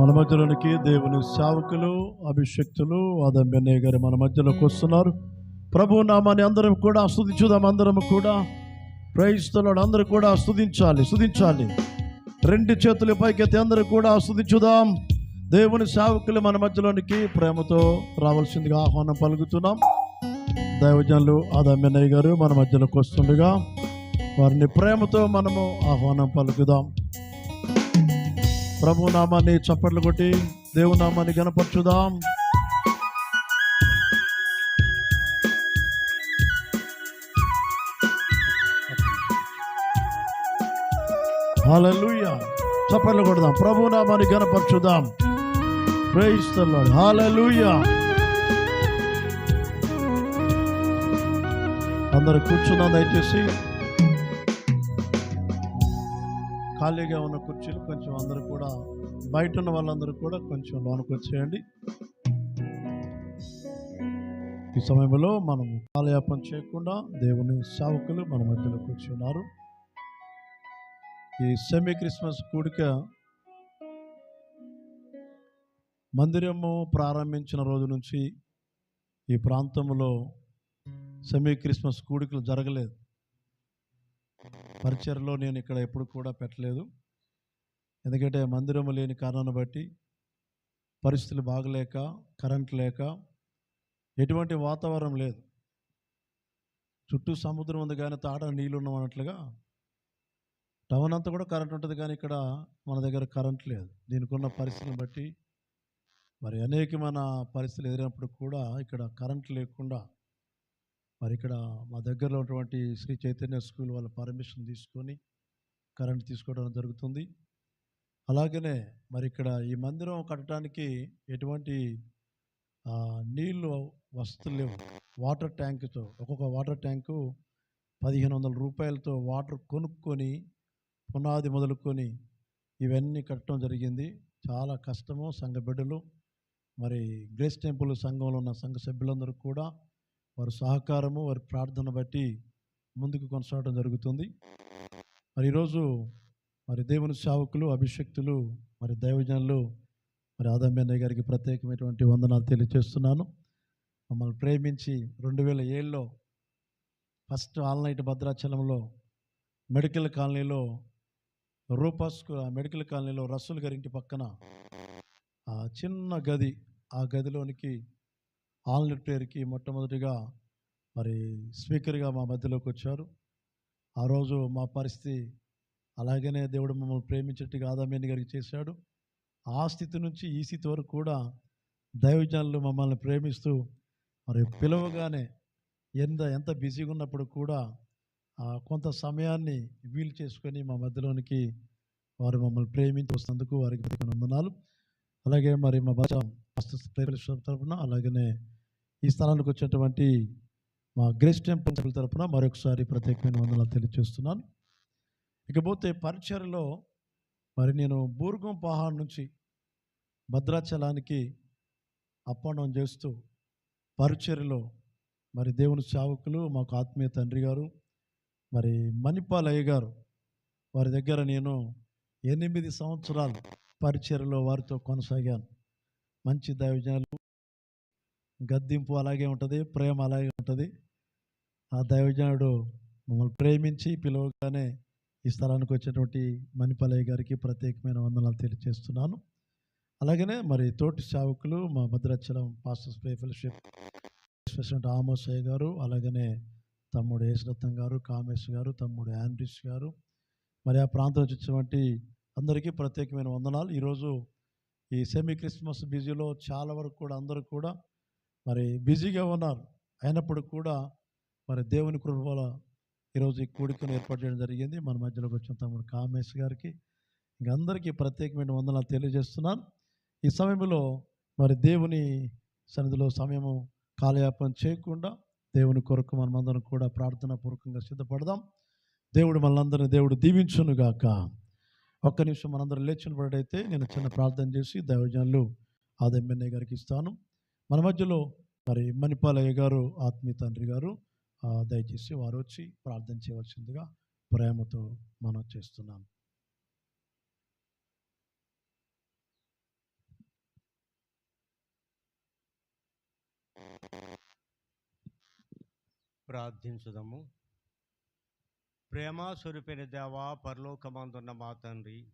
మన మధ్యలోనికి దేవుని సేవకులు అభిషక్తులు అదంబెన్నయ్య గారు మన మధ్యలోకి వస్తున్నారు. ప్రభు నామాన్ని అందరం కూడా స్తుతించుదాం అందరం కూడా. ప్రయిస్తున్నాడు అందరూ కూడా స్తుతించాలి స్తుతించాలి రెండు చేతుల పైకెత్తి అందరూ కూడా స్తుతించుదాం దేవుని సేవకులు మన మధ్యలోనికి ప్రేమతో రావాల్సిందిగా ఆహ్వానం పలుకుతున్నాం. దైవజనులు ఆదమ్యన్నయ్య గారు మన మధ్యలోకి వస్తుండగా వారిని ప్రేమతో మనము ఆహ్వానం పలుకుదాం. ప్రభు నామాన్ని చప్పట్లు కొట్టి దేవు నామాన్ని గనపరచుదాం హాలూయ చప్పట్లు కొడదాం. ప్రభు నామాన్ని గనపరచుదాం ప్రేయిస్తున్నాడు హాలూయ అందరు కూర్చున్నాం దయచేసి ఖాళీగా ఉన్న కుర్చీలు కొంచెం అందరూ బయట ఉన్న వాళ్ళందరూ కూడా కొంచెం లోనకు వచ్చేయండి. ఈ సమయంలో మనం కాలయాపం చేయకుండా దేవుని సేవకులు మన మధ్యలో కూర్చున్నారు. ఈ సెమీ క్రిస్మస్ కూడిక మందిరము ప్రారంభించిన రోజు నుంచి ఈ ప్రాంతంలో సెమీ క్రిస్మస్ కూడికలు జరగలేదు. పరిచయలో నేను ఇక్కడ ఎప్పుడు కూడా పెట్టలేదు. ఎందుకంటే మందిరము లేని కారణాన్ని బట్టి పరిస్థితులు బాగలేక కరెంట్ లేక ఎటువంటి వాతావరణం లేదు. చుట్టూ సముద్రం ఉంది కానీ తాడ నీళ్ళు ఉన్నాం అన్నట్లుగా టౌన్ అంతా కూడా కరెంట్ ఉంటుంది కానీ ఇక్కడ మన దగ్గర కరెంట్ లేదు. దీనికి ఉన్న పరిస్థితిని బట్టి మరి అనేకమైన పరిస్థితులు ఎదిరినప్పుడు కూడా ఇక్కడ కరెంట్ లేకుండా మరి ఇక్కడ మా దగ్గరలో ఉన్నటువంటి శ్రీ చైతన్య స్కూల్ వాళ్ళ పర్మిషన్ తీసుకొని కరెంట్ తీసుకోవడం జరుగుతుంది. అలాగనే మరి ఇక్కడ ఈ మందిరం కట్టడానికి ఎటువంటి నీళ్ళు వసతులు లేవు. వాటర్ ట్యాంకుతో ఒక్కొక్క వాటర్ ట్యాంకు పదిహేను వందల రూపాయలతో వాటర్ కొనుక్కొని పునాది మొదలుకొని ఇవన్నీ కట్టడం జరిగింది. చాలా కష్టము సంఘ బిడ్డలు మరి గ్రేస్ టెంపుల్ సంఘంలో ఉన్న సంఘ సభ్యులందరూ కూడా వారి సహకారము వారి ప్రార్థన బట్టి ముందుకు కొనసాగడం జరుగుతుంది. మరి ఈరోజు మరి దేవుని సేవకులు అభిషక్తులు మరి దైవజనులు మరి ఆదమ్యన్నయ్య గారికి ప్రత్యేకమైనటువంటి వందనాలు తెలియజేస్తున్నాను. మమ్మల్ని ప్రేమించి రెండు వేల ఏళ్ళలో ఫస్ట్ ఆల్ నైట్ భద్రాచలంలో మెడికల్ కాలనీలో రూపస్ మెడికల్ కాలనీలో రసూల్ గారి ఇంటి పక్కన ఆ చిన్న గది ఆ గదిలోనికి ఆల్ నైట్ ప్రేయర్కి మొట్టమొదటిగా మరి స్పీకర్గా మా మధ్యలోకి వచ్చారు ఆ రోజు మా పరిస్థితి అలాగనే దేవుడు మమ్మల్ని ప్రేమించేట్టుగా ఆదామేని గారికి చేశాడు. ఆ స్థితి నుంచి ఈ స్థితి వరకు కూడా దైవజనులు మమ్మల్ని ప్రేమిస్తూ మరి పిలవగానే ఎంత ఎంత బిజీగా ఉన్నప్పుడు కూడా ఆ, కొంత సమయాన్ని వీలు చేసుకొని మా మధ్యలోనికి వారు మమ్మల్ని ప్రేమించి వస్తున్నందుకు వారికి వందనాలు. అలాగే మరి మా భాష తరఫున అలాగనే ఈ స్థలానికి వచ్చేటువంటి మా గ్రేస్ టెంపుల్ తరఫున మరొకసారి ప్రత్యేకమైన వందనాలు తెలియజేస్తున్నాను. ఇకపోతే పరిచయలో మరి నేను బూర్గం పహాడ్ నుంచి భద్రాచలానికి అప్ చేస్తూ పరిచర్లో మరి దేవుని సేవకులు మాకు ఆత్మీయ తండ్రి గారు మరి మణిపాల్ అయ్య గారు వారి దగ్గర నేను ఎనిమిది సంవత్సరాలు పరిచర్లో వారితో కొనసాగాను. మంచి దైవజనాలు గద్దింపు అలాగే ఉంటుంది ప్రేమ అలాగే ఉంటుంది. ఆ దైవజనుడు మమ్మల్ని ప్రేమించి పిలవగానే ఈ స్థలానికి వచ్చినటువంటి మణిపాలయ్య గారికి ప్రత్యేకమైన వందనాలు తెలియజేస్తున్నాను. అలాగనే మరి తోటి సేవకులు మా Bhadrachalam pastors pray fellowship president Amosayya గారు అలాగనే తమ్ముడు యేసరత్నం గారు కామేశ్ గారు తమ్ముడు ఆండ్రిస్ గారు. మరి ఆ ప్రాంతం నుంచి వచ్చినటువంటి అందరికీ ప్రత్యేకమైన వందనాలు. ఈరోజు ఈ సెమీ క్రిస్మస్ బిజీలో చాలా వరకు కూడా అందరూ కూడా మరి బిజీగా ఉన్నారు. అయినప్పుడు కూడా మరి దేవుని కృప ఈరోజు ఈ కూడికను ఏర్పాటు చేయడం జరిగింది. మన మధ్యలోకి వచ్చిన తమ్ముడు కామేశ్ గారికి ఇంక అందరికీ ప్రత్యేకమైన వందనాలు తెలియజేస్తున్నాను ఈ సమయంలో మరి దేవుని సన్నిధిలో సమయము కాలయాపన చేయకుండా దేవుని కొరకు మనమందరం కూడా ప్రార్థనా పూర్వకంగా సిద్ధపడదాం. దేవుడు మనందరిని దేవుడు దీవించునుగాక ఒక్క నిమిషం మనందరం లేచిన పడైతే నేను చిన్న ప్రార్థన చేసి దైవజనులు ఆదమ్యన్నయ్య గారికి ఇస్తాను. మన మధ్యలో మరి మణిపాలయ్య గారు ఆత్మీయ తండ్రి గారు దయచేసి వారు వచ్చి ప్రార్థన చేయవలసిందిగా ప్రేమతో మనం చేస్తున్నాం ప్రార్థించుదాము. ప్రేమ స్వరూపిన దేవా పరలోకమందున్న మా తండ్రి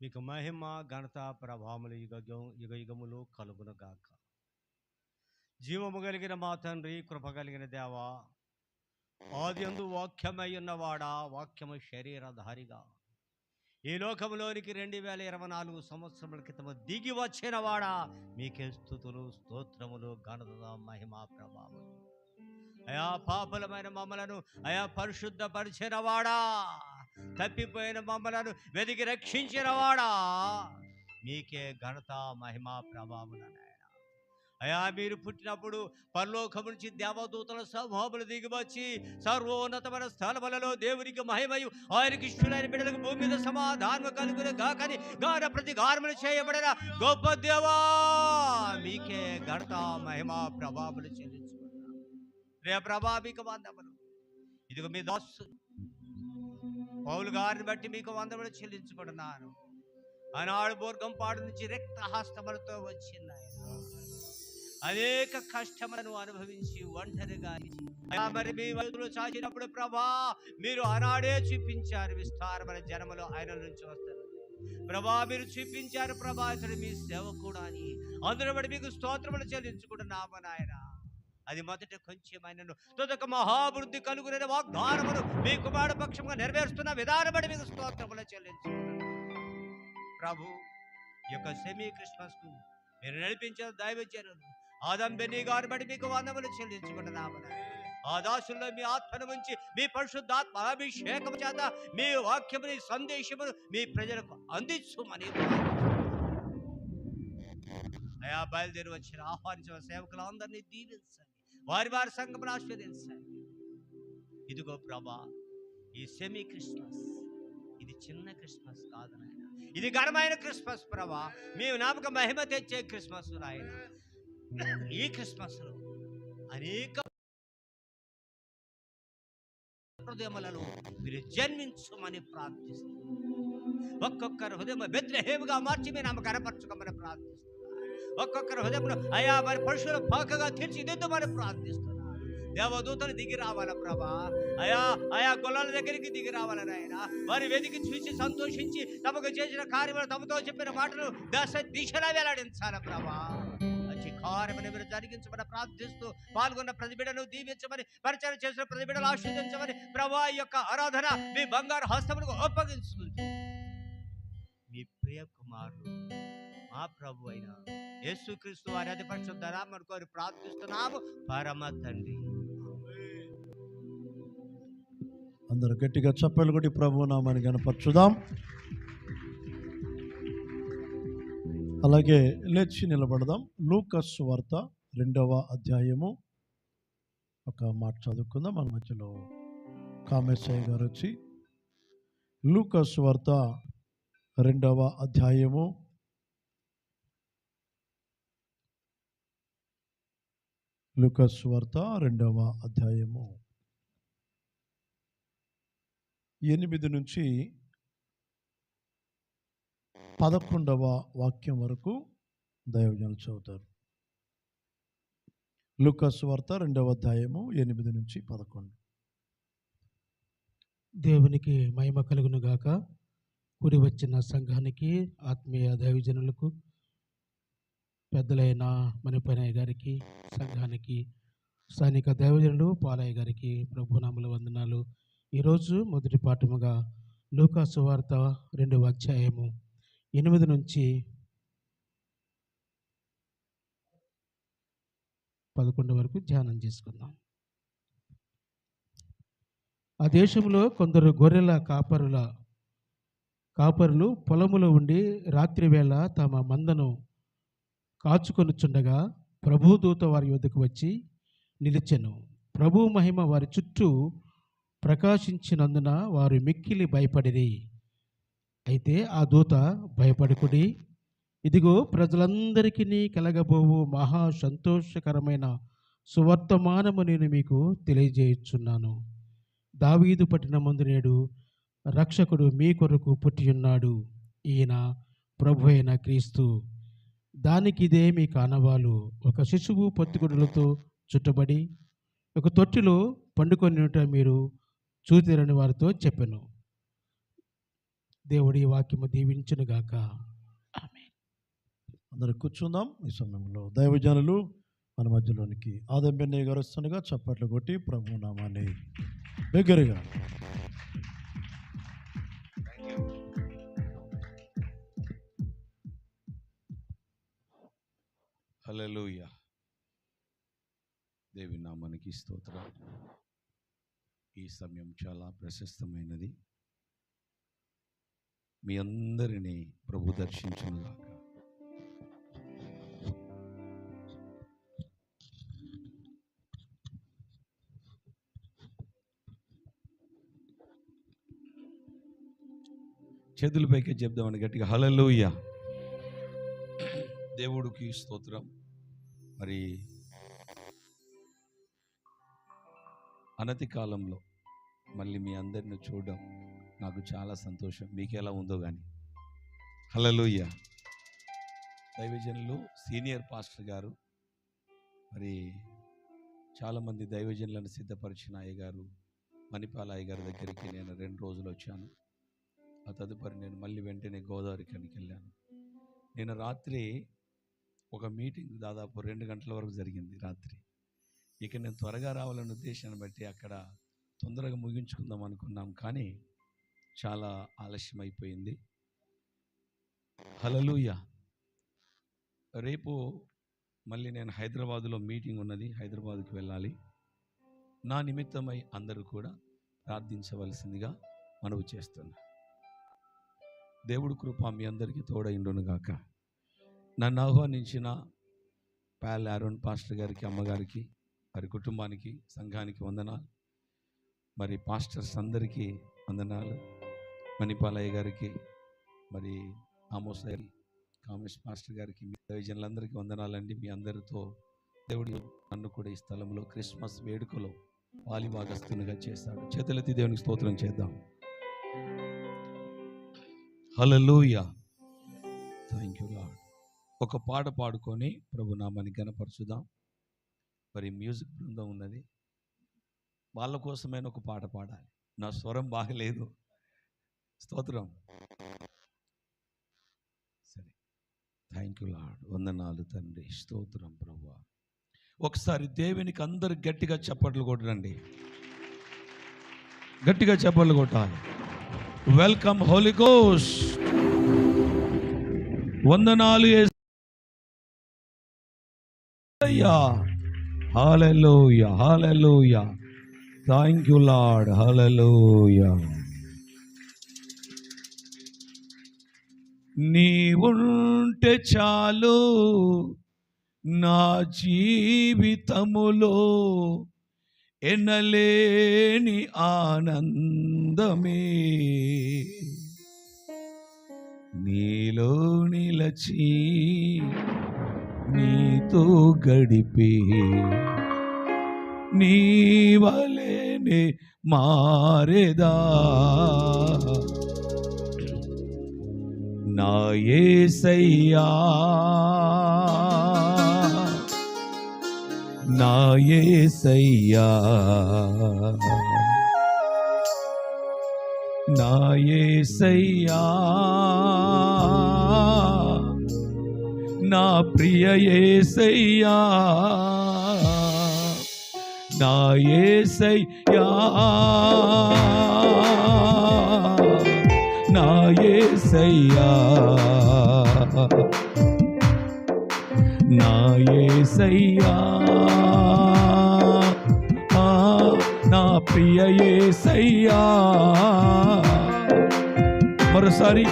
మీకు మహిమ ఘనత ప్రభావములు యుగ యుగ యుగములు కలుగునగాక. జీవము కలిగిన మా తండ్రి కృప కలిగిన దేవా. ఆది అందు వాక్యమై ఉన్నవాడా వాక్యము శరీరధారిగా. ఈ లోకంలోనికి రెండు వేల ఇరవై నాలుగు సంవత్సరముల క్రితము దిగి వచ్చిన వాడా మీకే స్థుతులు స్తోత్రములు ఘనత మహిమ ప్రభావం. అయా పాపలమైన మమ్మలను అయా పరిశుద్ధపరిచినవాడా. తప్పిపోయిన మమ్మలను వెతికి రక్షించినవాడా. మీకే ఘనత మహిమ ప్రభావం అయా మీరు పుట్టినప్పుడు పరలోకం నుంచి దేవదూతల సమూహములు దిగివచ్చి సర్వోన్నతమైన స్థలములలో దేవునికి మహిమయు ఆయనకి ఇష్టమైన బిడ్డలకు భూమి మీద సమాధానం కలుగును గాకని గాన ప్రతి గారములు చేయబడిన గొప్ప దేవా మీకే ఘనత మహిమ ప్రభావములు చెల్లించుకున్నాం రే ప్రభావిక మీకు వందములు ఇదిగో మీ దాసు పౌలు గారిని బట్టి మీకు వందములు చెల్లించుకుంటున్నాను ఆనాడు బోర్గం పాడు నుంచి రక్తహస్తములతో హస్తములతో అనేక కష్టములను అనుభవించి ఒంటరిగా మరి మీ వైపులో చాచినప్పుడు ప్రభా మీరు ఆనాడే చూపించారు విస్తారమైన జనములు ఆయన నుంచి వస్తారు. ప్రభా మీరు చూపించారు ప్రభా ఇతడు మీ సేవకుడు అని అందులో బట్టి మీకు స్తోత్రములు చెల్లించుకుంటున్నాము నాయన. అది మొదట కొంచెమైనను తొదక మహాభివృద్ధి కలుగునే వాగ్దానమును మీ కుమారుడు పక్షంగా నెరవేరుస్తున్న విధానం బట్టి మీకు స్తోత్రములు చెల్లించుకుంటున్నాను ప్రభు ఈ యొక్క సెమీ క్రిస్మస్కు మీరు నడిపించిన దైవచర్యలు ఆదం బెన్నీ బడి బట్టి మీకు వందములు చెల్లించుకుంటున్నాము ఆ దాసుల్లో మీ ఆత్మను ఉంచి మీ పరిశుద్ధాత్మ అభిషేకం చేత మీ వాక్యముని సందేశమును మీ ప్రజలకు అందించుమని. అయా బయలుదేరి వచ్చిన ఆహ్వానించిన సేవకులందరినీ దీవించండి. వారి వారి సంఘమును ఆస్వాదించండి ఇదిగో ప్రభా ఈ సెమీ క్రిస్మస్. ఇది చిన్న క్రిస్మస్ కాదు నాయన. ఇది ఘనమైన క్రిస్మస్ ప్రభా. మీ నామక మహిమ తెచ్చే క్రిస్మస్ నాయన. ఈ క్రిస్మస్లో అనేక హృదయములలో మీరు జన్మించమని ప్రార్థిస్తున్నారు. ఒక్కొక్కరు హృదయం బెత్రహేముగా మార్చి మీరు ఆమె కనపరచుకోమని ప్రార్థిస్తున్నారు. ఒక్కొక్కరు హృదయం అయా మరి పరుషులు పాకగా తీర్చిదిద్దుమని ప్రార్థిస్తున్నారు. దేవదూతలు దిగి రావాల ప్రభా? అయా ఆయా గొల్లల దగ్గరికి దిగి రావాల ఆయన వారి వెతికి చూసి సంతోషించి తమకు చేసిన కార్యములు తమతో చెప్పిన మాటలు దశ దిశలా వెల్లడించాల ప్రభా? కార్యమని మీరు జరిగించమని ప్రార్థిస్తూ పాల్గొన్న ప్రతి బిడ్డను దీవించమని పరిచయం చేసిన ప్రతి బిడ్డలు ఆశీర్వదించమని ప్రభా యొక్క ఆరాధన మీ బంగారు హస్తములకు అప్పగించుకుంటూ మీ ప్రియ కుమారుడు మా ప్రభు అయిన యేసుక్రీస్తు వారి అతి పరిశుద్ధ నామను కోరి ప్రార్థిస్తున్నాము. పరమ తండ్రి. అందరూ గట్టిగా చప్పలు కొట్టి ప్రభు నామాన్ని కనపరచుదాం అలాగే లేచి నిలబడదాం. లూకస్ వార్త రెండవ అధ్యాయము. ఒక మాట చదువుకుందాం. మన మధ్యలో కామేశయ్య గారు వచ్చి లూకస్ వార్త రెండవ అధ్యాయము. లూకస్ వార్త రెండవ అధ్యాయము. ఎనిమిది నుంచి పదకొండవ వాక్యం వరకు దైవజనులు చదువుతారు. లుకస్ వార్త రెండవ అధ్యాయము ఎనిమిది నుంచి పదకొండు. దేవునికి మహిమ కలుగును గాక. కూడి వచ్చిన సంఘానికి ఆత్మీయ దైవజనులకు పెద్దలైన మణిపనయ్య గారికి సంఘానికి స్థానిక దైవజనులు పాలయ్య గారికి ప్రభునాముల వందనాలు. ఈరోజు మొదటి పాఠముగా లూకా వార్త రెండవ అధ్యాయము ఎనిమిది నుంచి పదకొండు వరకు ధ్యానం చేసుకుందాం. ఆ దేశంలో కొందరు గొర్రెల కాపరుల కాపరులు పొలములో ఉండి రాత్రివేళ తమ మందను కాచుకొనుచుండగా ప్రభుదూత వారి యొద్దకు వచ్చి నిలిచెను. ప్రభు మహిమ వారి చుట్టూ ప్రకాశించినందున వారు మిక్కిలి భయపడిరి. అయితే ఆ దూత భయపడుకుడి ఇదిగో ప్రజలందరికీ కలగబోవు మహా సంతోషకరమైన సువర్తమానము నేను మీకు తెలియజేయుచున్నాను. దావీదు పట్టిన ముందు నేడు రక్షకుడు మీ కొరకు పుట్టి ఉన్నాడు. ఈయన ప్రభు అయిన క్రీస్తు. దానికి ఇదే మీ కానవాలు. ఒక శిశువు పొత్తిగుడులతో చుట్టబడి ఒక తొట్టిలో పండుకొని ఉంట మీరు చూతిరని వారితో చెప్పాను. దేవుడి వాక్యము దీవించునుగాక ఆమేన్. అందరూ కూర్చుందాం. ఈ సమయంలో దైవజనులు మన మధ్యలోనికి ఆదంబెన్నయ్య గారు వస్తుండగా చప్పట్లు కొట్టి ప్రభు నామాన్ని దగ్గరగా హల్లెలూయ. దేవి నామానికి స్తోత్రం. ఈ సమయం చాలా ప్రశస్తమైనది. మీ అందరినీ ప్రభు దర్శించునుగాక. చేతుల పైకి చెప్దామని గట్టిగా. హలలోయ దేవుడికి స్తోత్రం. మరి అనతి కాలంలో మళ్ళీ మీ అందరిని చూడడం నాకు చాలా సంతోషం. మీకు ఎలా ఉందో కానీ హలలుయ్య దైవజనులు సీనియర్ పాస్టర్ గారు మరి చాలామంది దైవజనులను సిద్ధపరిచిన అయ్య గారు మణిపాల అయ్య గారి దగ్గరికి నేను రెండు రోజులు వచ్చాను. ఆ తదుపరి నేను మళ్ళీ వెంటనే గోదావరి కనికి వెళ్ళాను. నేను రాత్రి ఒక మీటింగ్ దాదాపు రెండు గంటల వరకు జరిగింది రాత్రి. ఇక నేను త్వరగా రావాలనే ఉద్దేశాన్ని బట్టి అక్కడ తొందరగా ముగించుకుందాం అనుకున్నాం కానీ చాలా ఆలస్యం అయిపోయింది హలలుయ రేపు మళ్ళీ నేను హైదరాబాదులో మీటింగ్ ఉన్నది. హైదరాబాద్కి వెళ్ళాలి. నా నిమిత్తమై అందరూ కూడా ప్రార్థించవలసిందిగా మనవి చేస్తున్నా. దేవుడు కృప మీ అందరికీ తోడైండును గాక నన్ను ఆహ్వానించిన పాల్ అరుణ్ పాస్టర్ గారికి అమ్మగారికి వారి కుటుంబానికి సంఘానికి వందనాలు. మరి పాస్టర్స్ అందరికీ వందనాలు. మణిపాలయ్య గారికి మరి ఆమోస్ గారి కామేష్ మాస్టర్ గారికి మీ దైవజనులందరికీ వందనాలండి. మీ అందరితో దేవుడు నన్ను కూడా ఈ స్థలంలో క్రిస్మస్ వేడుకలో వాలిభాగస్తునిగా చేస్తాడు చేతులెత్తి దేవునికి స్తోత్రం చేద్దాం. హల్లెలూయా. థ్యాంక్ యూ లాడ్ ఒక పాట పాడుకొని ప్రభు నామాన్ని గనపరచుదాం మరి మ్యూజిక్ బృందం ఉన్నది. వాళ్ళ కోసమైన ఒక పాట పాడాలి. నా స్వరం బాగలేదు. స్తోత్రం. సరే. థ్యాంక్ యూ లార్డ్ వందనాలు తండ్రి. స్తోత్రం ప్రభు. ఒకసారి దేవునికి అందరు గట్టిగా చప్పట్లు కొట్టరండి గట్టిగా చప్పట్లు కొట్టాలి. వెల్కమ్ హోలికోస్ వందనాలు అయ్యా హల్లెలూయా హల్లెలూయా థ్యాంక్ యూ లార్డ్ నీ ఉంటే చాలు నా జీవితములో ఎనలేని ఆనందమే. నీలో నిలచి నీతో గడిపే నీ వలెనే మారేదా. నా యేసయ్యా నా యేసయ్యా నా యేసయ్యా నా ప్రియ యేసయ్యా నా యేసయ్యా యేసయ్యా నా యేసయ్యా ఆ, నా ప్రియ యేసయ్యా మరోసారి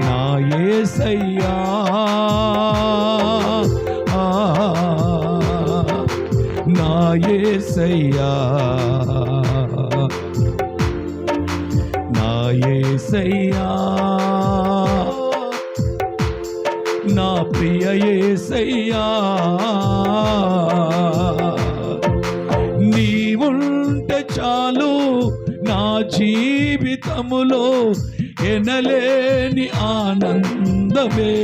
నా యేసయ్యా ఆ, నా యేసయ్యా ఏసయ్యా. నా ప్రియ ఏసయ్యా. నీవుంటే చాలు నా జీవితములో ఎనలేని ఆనందమే.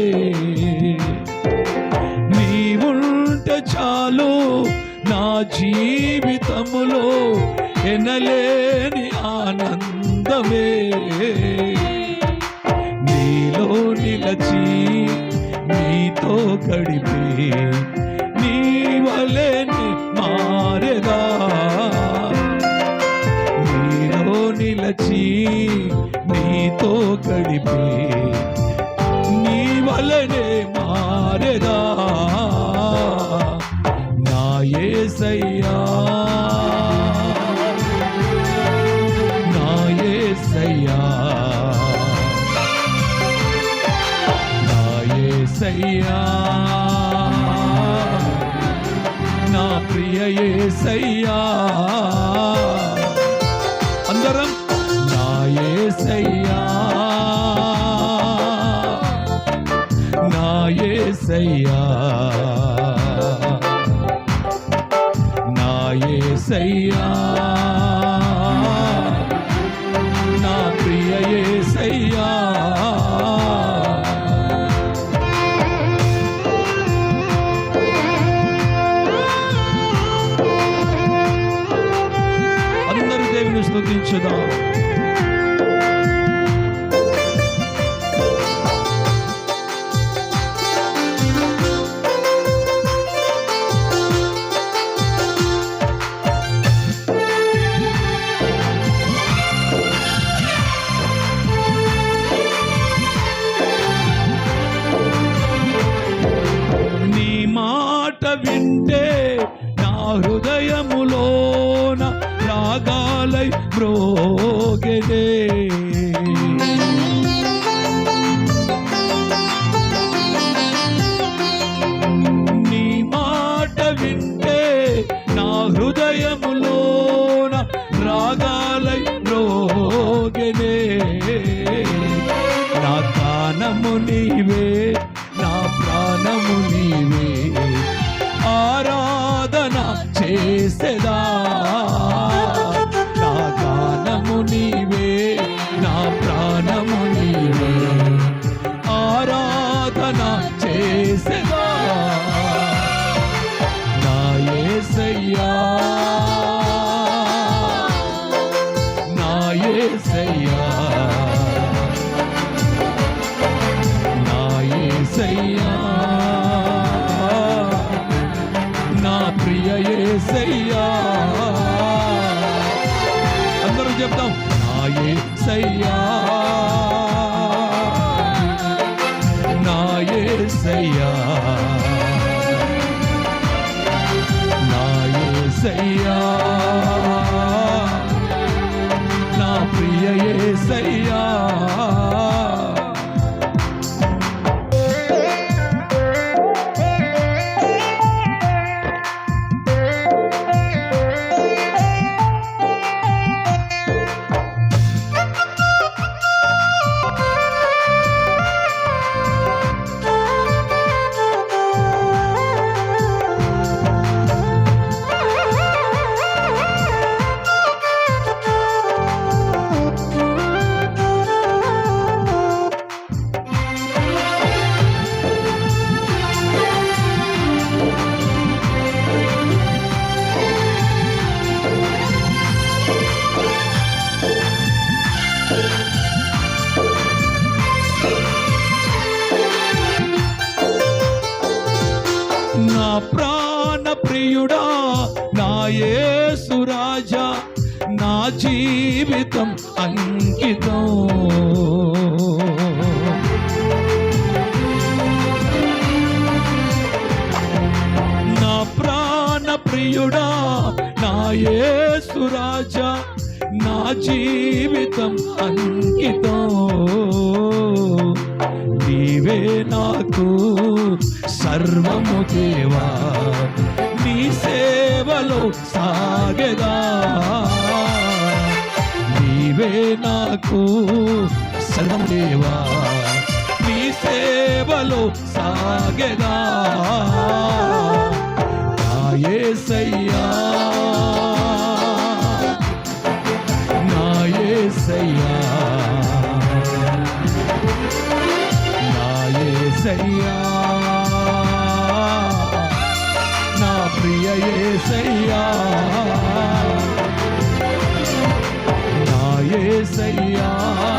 నీవుంటే చాలు నా జీవితములో ఎనలేని ఆనంద ఆనందమే నీలో నిలచి నీతో గడిపే నీ వలెని మారెదా. నీలో నిలచి నీతో గడిపే నీ వలనే యేసయ్యా అందరూ హృదయములోన రాగాలై మ్రోగెనే నీ మాట వింటే నా హృదయములోన రాగాలై మ్రోగెనే నా గానము నీవే. చేసేదా? నా యేసయ్యా say అంకితం నీవే నాకు సర్వము దేవా. నీ సేవలో సాగదా. నీవే నాకు సర్వం దేవా. నీ సేవలో సాగెదా. నా యేసయ్యా. నా యేసయ్యా. నా ప్రియ యేసయ్యా. నా యేసయ్యా.